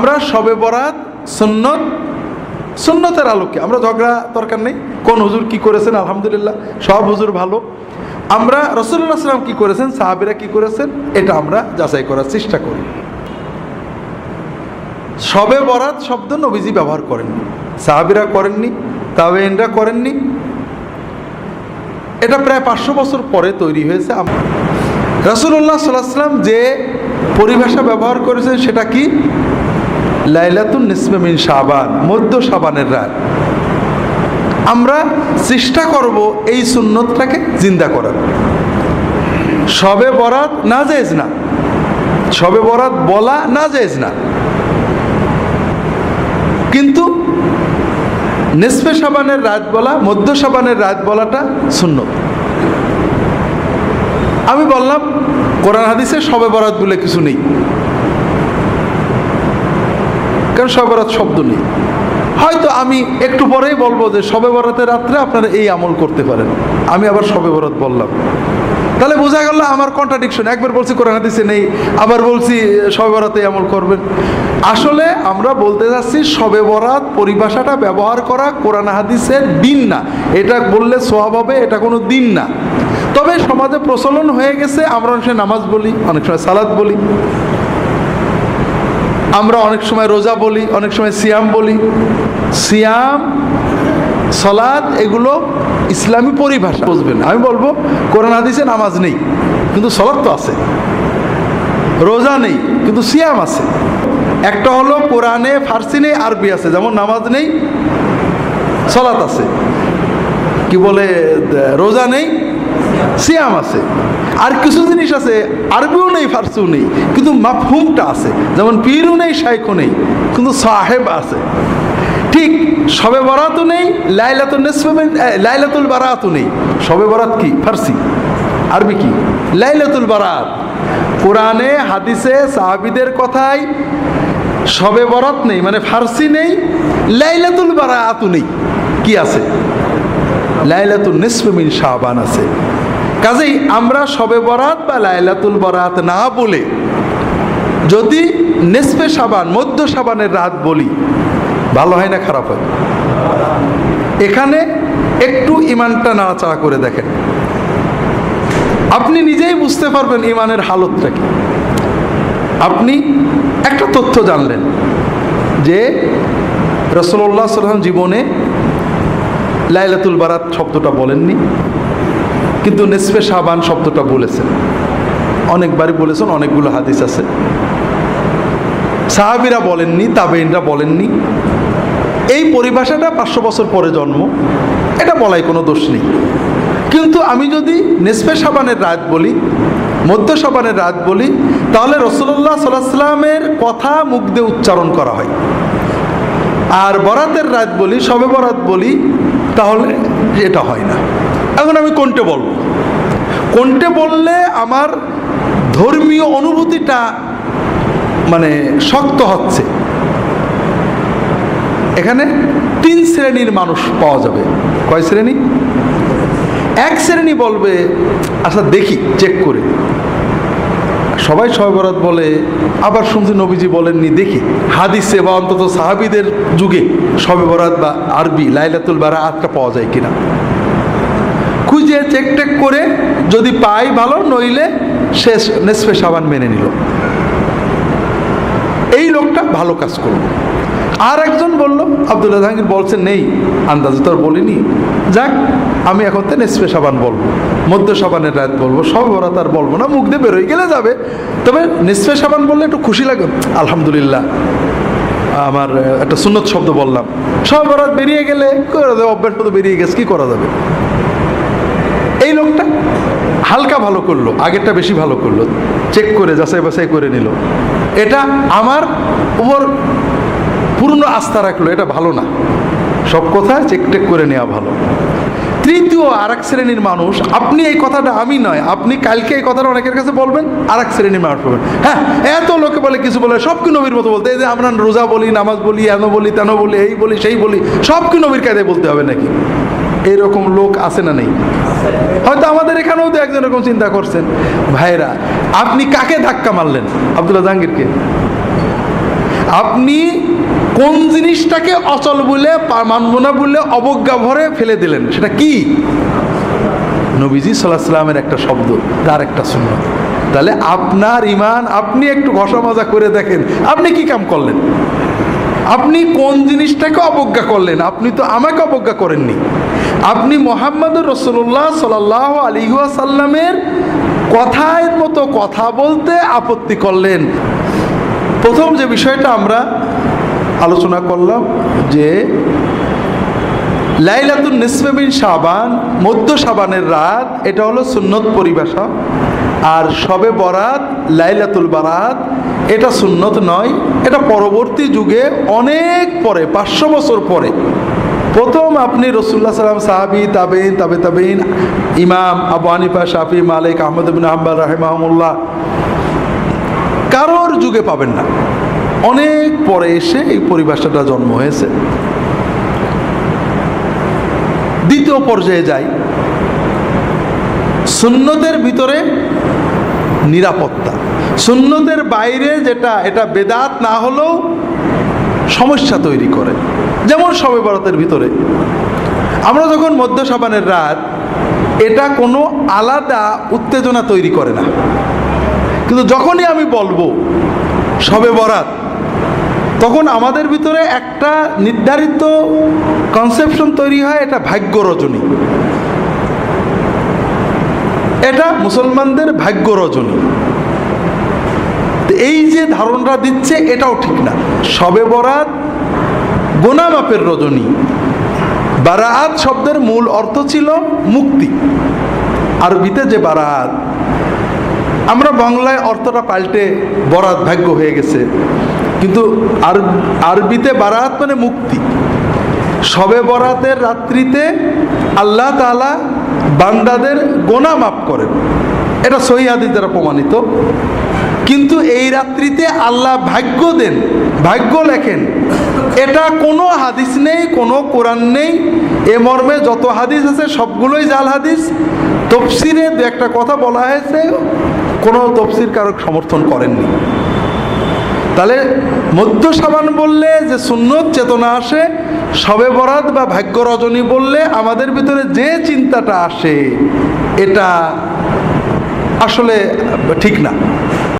আমরা সবে বরাত, সুন্নত, সুন্নতের আলোকে। আমরা ঝগড়া দরকার নেই। কোন হুজুর কি করেছেন? আলহামদুলিল্লাহ, সব হুজুর ভালো। আমরা রসুল্লাহ সাল্লাম কি করেছেন? সাহাবিরা কি করেছেন? এটা আমরা যাচাই করার চেষ্টা করি। সবে বরাত শব্দ নবীজি ব্যবহার করেননি। সাহাবিরা করেননি তাবেইনরা করেননি। এটা প্রায় পাঁচশো বছর পরে তৈরি হয়েছে। রসুল্লাহ সাল্লাহ সাল্লাম যে পরিভাষা ব্যবহার করেছেন সেটা কি? লাইলাতুন নিসমিন সাবান মধ্য সাবানের রাত। আমরা চেষ্টা করব এই সুন্নতটাকে জিন্দা করার। সবে বরাত না যেজ না। সবে বরাত বলা না যেজ না। কিন্তু নেসফে সাবানের রাত বলা, মধ্য সাবানের রাত বলাটা সুন্নত। আমি বললাম, কোরআন হাদিসে সবে বরাত বলে কিছু নেই। কারণ সবে বরাত শব্দ নেই। হয়তো আমি একটু পরেই বলব যে সবে বরাতের রাত্রে আপনারা এই আমল করতে পারেন। আমি আবার সবে বরাত বললাম। তাহলে বোঝা গেল আমার কন্ট্রাডিকশন একবার বলছি কোরআন হাদিসে নেই, আবার বলছি সবে বরাতে আমল করবেন। আসলে আমরা বলতে যাচ্ছি সবে বরাত পরিভাষাটা ব্যবহার করা কোরআন হাদিসের দিন না। এটা বললে সোয়াব হবে, এটা কোনো দিন না। তবে সমাজে প্রচলন হয়ে গেছে, আমরা অনেক সময় নামাজ বলি, অনেক সময় সালাদ বলি। আমরা অনেক সময় রোজা বলি, অনেক সময় সিয়াম বলি। সিয়াম সলাদ এগুলো ইসলামী পরিভাষা। বুঝবেন আমি বলব, কোরআন, হাদিসে নামাজ নেই, কিন্তু সলাদ তো আছে। রোজা নেই, কিন্তু সিয়াম আছে। একটা হলো কোরআনে, ফার্সি নেই, আরবি আছে। যেমন নামাজ নেই, সলাত আছে। কি বলে রোজা নেই সিয়াম আছে। আর কিছু জিনিস আছে, আরবিও নেই, ফার্সিও নেই, কিন্তু মাফহুমটা আছে। যেমন পীরও নেই, শাইখও নেই, কিন্তু সাহেব আছে। ঠিক সবে বরাতও নেই লাইলাতুল লাইলাতুল বারাতও নেই। সবে বরাত কি? ফার্সি। আরবি কি? লাইলাতুল বারাত। কোরআনে, হাদিসে, সাহাবিদের কথায় সবে বরাত নেই মানে ফার্সি নেই, লাইলাতুল বারাতও নেই। কি আছে? লাইলাতুল নিসফে মিন শাহবান আছে। কাজেই আমরা সবে বরাত বা লাইলাতুল বরাত না বলে যদি নেসফে সাবান, মধ্য সাবানের রাত বলি, ভালো হয় না খারাপ হয়? এখানে একটু ইমানটা নাড়াচাড়া করে দেখেন। আপনি নিজেই বুঝতে পারবেন ইমানের হালতটা কি। আপনি একটা তথ্য জানলেন যে রসল্লাহ সাল্লাম জীবনে লাইলাতুল বারাত শব্দটা বলেননি। কিন্তু নেসফে সাবান শব্দটা বলেছেন। অনেকবারই বলেছেন, অনেকগুলো হাদিস আছে। সাহাবিরা বলেননি তাবেইনরা বলেননি। এই পরিভাষাটা পাঁচশো বছর পরে জন্ম, এটা বলাই কোনো দোষ নেই। কিন্তু আমি যদি নেসফে সাবানের রাত বলি, মধ্য সাবানের রাত বলি, তাহলে রসুল্লাহ সাল্লামের কথা মুখ দিয়ে উচ্চারণ করা হয়। আর বরাতের রাত বলি, সবে বরাত বলি, তাহলে এটা হয় না। এখন আমি কোনটে বলব? কোনটে বললে আমার ধর্মীয় অনুভূতিটা মানে শক্ত হচ্ছে? এখানে তিন শ্রেণির মানুষ পাওয়া যাবে। কয় শ্রেণি? এক শ্রেণি বলবে আচ্ছা দেখি চেক করে। সবাই সয়বরাত বলে, আবার শুনছি নবীজি বলেননি, দেখি। হাদিসে বা অন্তত সাহাবিদের যুগে সবে বরাত বা আরবি লাইলাতুল বারা আটটা পাওয়া যায় কিনা। খুঁজে চেক টেক করে যদি পাই ভালো, নইলে শেষ নেসফে সাবান মেনে নিল। এই লোকটা ভালো কাজ করল। আর একজন বলল, আবদুল্লাহ জাহাঙ্গীর বলছেন, নেই, আন্দাজে তো বলিনি। যাক, আমি এখন তো নেসফে সাবান বলব, মধ্য সাবানের রাত বলব, সব বরাত আর বলব না, মুখ দিয়ে বেরোয় গেলে যাবে। তবে নেসফে সাবান বললে একটু খুশি লাগে, আলহামদুলিল্লাহ। আমার একটা সুন্নত শব্দ বললাম। সব বরাত বেরিয়ে গেলে অভ্যাস মতো বেরিয়ে গেছে, কি করা যাবে? এই লোকটা হালকা ভালো করল, আগেরটা বেশি ভালো করল। চেক করে, যাচাই বাছাই করে নিল। এটা আমার উপর পূর্ণ আস্থা রাখল, এটা ভালো না। সব কথা চেক টেক করে নেওয়া ভালো। তৃতীয় আর এক শ্রেণির মানুষ, আপনি এই কথাটা আমি নয়, আপনি কালকে এই কথাটা অনেকের কাছে বলবেন আর এক শ্রেণির মানুষ বলবেন। হ্যাঁ এত লোকে বলে, কিছু বলে সব কি নবীর মতো বলতে এই যে আমরা রোজা বলি, নামাজ বলি, এন বলি, তেন বলি, এই বলি, সেই বলি সব কি নবীর কায়দায় বলতে হবে নাকি? এরকম লোক আছে না নেই? হয়তো আমাদের এখানেও তো একজন এরকম চিন্তা করছেন। ভাইরা, আপনি কাকে ধাক্কা মারলেন? আবদুল্লাহ জাহাঙ্গীরকে। আপনি কোন জিনিসটাকে অচল বলে মানব না বলে, অবজ্ঞা ভরে ফেলে দিলেন? সেটা কি? নবীজি সাল্লাহ সাল্লামের একটা শব্দ, তার একটা শূন্য তাহলে আপনার ইমান আপনি একটু ঘষা মাজা করে দেখেন, আপনি কি কাম করলেন? আপনি কোন জিনিসটাকে অবজ্ঞা করলেন? আপনি তো আমাকে অবজ্ঞা করেননি। আপনি মোহাম্মদুর রসুল্লাহ সাল আলী সাল্লামের কথায় মতো কথা বলতে আপত্তি করলেন। প্রথম যে বিষয়টা আমরা আলোচনা করলাম যে লাইলাতুল নিসফেবিন সাবান মধ্য সাবানের রাত, এটা হলো সুন্নত পরিভাষা। আর সবে বরাত, লাইলাতুল বারাত, এটা সুন্নত নয়, এটা পরবর্তী যুগে অনেক পরে, পাঁচশো বছর পরে। প্রথম আপনি রসুল্লাহ সাল্লাম সাহাবি তাবেইন তাবে তাবেইন ইমাম আবু হানিফা, শাফি, মালিক, আহমদ বিন আহম্বর রাহেমাহমুল্লাহ। কারোর যুগে পাবেন না। অনেক পরে এসে এই পরিভাষাটা জন্ম হয়েছে। দ্বিতীয় পর্যায়ে যাই। সুন্নতের ভিতরে নিরাপত্তা। সুন্নতের বাইরে যেটা, এটা বেদাত না হলেও সমস্যা তৈরি করে। যেমন সবে বরাতের ভিতরে। আমরা যখন মধ্য সাবানের রাত, এটা কোনো আলাদা উত্তেজনা তৈরি করে না। কিন্তু যখনই আমি বলব সবে বরাত, তখন আমাদের ভিতরে একটা নির্ধারিত কনসেপশন তৈরি হয়, এটা ভাগ্য রজনী এটা মুসলমানদের ভাগ্য রজনী এই যে ধারণা দিচ্ছে, এটাও ঠিক না। সবে বরাত গোনামাপের রজনী। বারাত শব্দের মূল অর্থ ছিল মুক্তি। আরবিতে যে বারাত, আমরা বাংলায় অর্থটা পাল্টে বরাত ভাগ্য হয়ে গেছে। কিন্তু আর আরবিতে বারাত মানে মুক্তি। সবে বরাতের রাত্রিতে আল্লাহ তালা বান্দাদের গোনা মাফ করেন। এটা সহিহাদি দ্বারা প্রমাণিত। কিন্তু এই রাত্রিতে আল্লাহ ভাগ্য দেন, ভাগ্য লেখেন, এটা কোনো হাদিস নেই, কোনো কোরআন নেই। এ মর্মে যত হাদিস আছে সবগুলোই জাল হাদিস। তফসিরে দু একটা কথা বলা হয়েছে, কোনো তফসির কারক সমর্থন করেননি। তাহলে মধ্য সাবান বললে যে সুন্নত চেতনা আসে, সবে বরাদ বা ভাগ্য রজনী বললে আমাদের ভিতরে যে চিন্তাটা আসে, এটা আসলে ঠিক না।